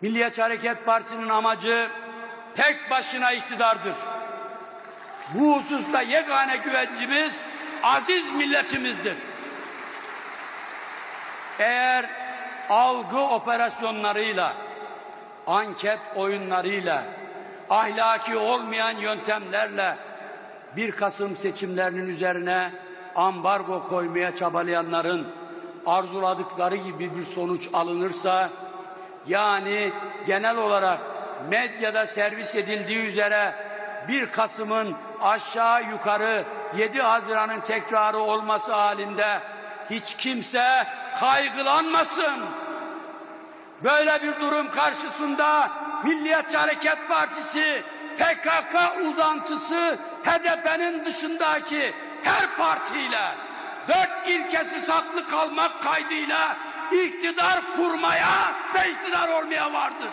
Milliyetçi Hareket Partisi'nin amacı tek başına iktidardır. Bu hususta yegane güvencimiz aziz milletimizdir. Eğer algı operasyonlarıyla, anket oyunlarıyla, ahlaki olmayan yöntemlerle 1 Kasım seçimlerinin üzerine ambargo koymaya çabalayanların arzuladıkları gibi bir sonuç alınırsa yani genel olarak medyada servis edildiği üzere 1 Kasım'ın aşağı yukarı 7 Haziran'ın tekrarı olması halinde hiç kimse kaygılanmasın. Böyle bir durum karşısında Milliyetçi Hareket Partisi PKK uzantısı HDP'nin dışındaki her partiyle dört ilkesi saklı kalmak kaydıyla iktidar kurmaya ve iktidar olmaya vardır.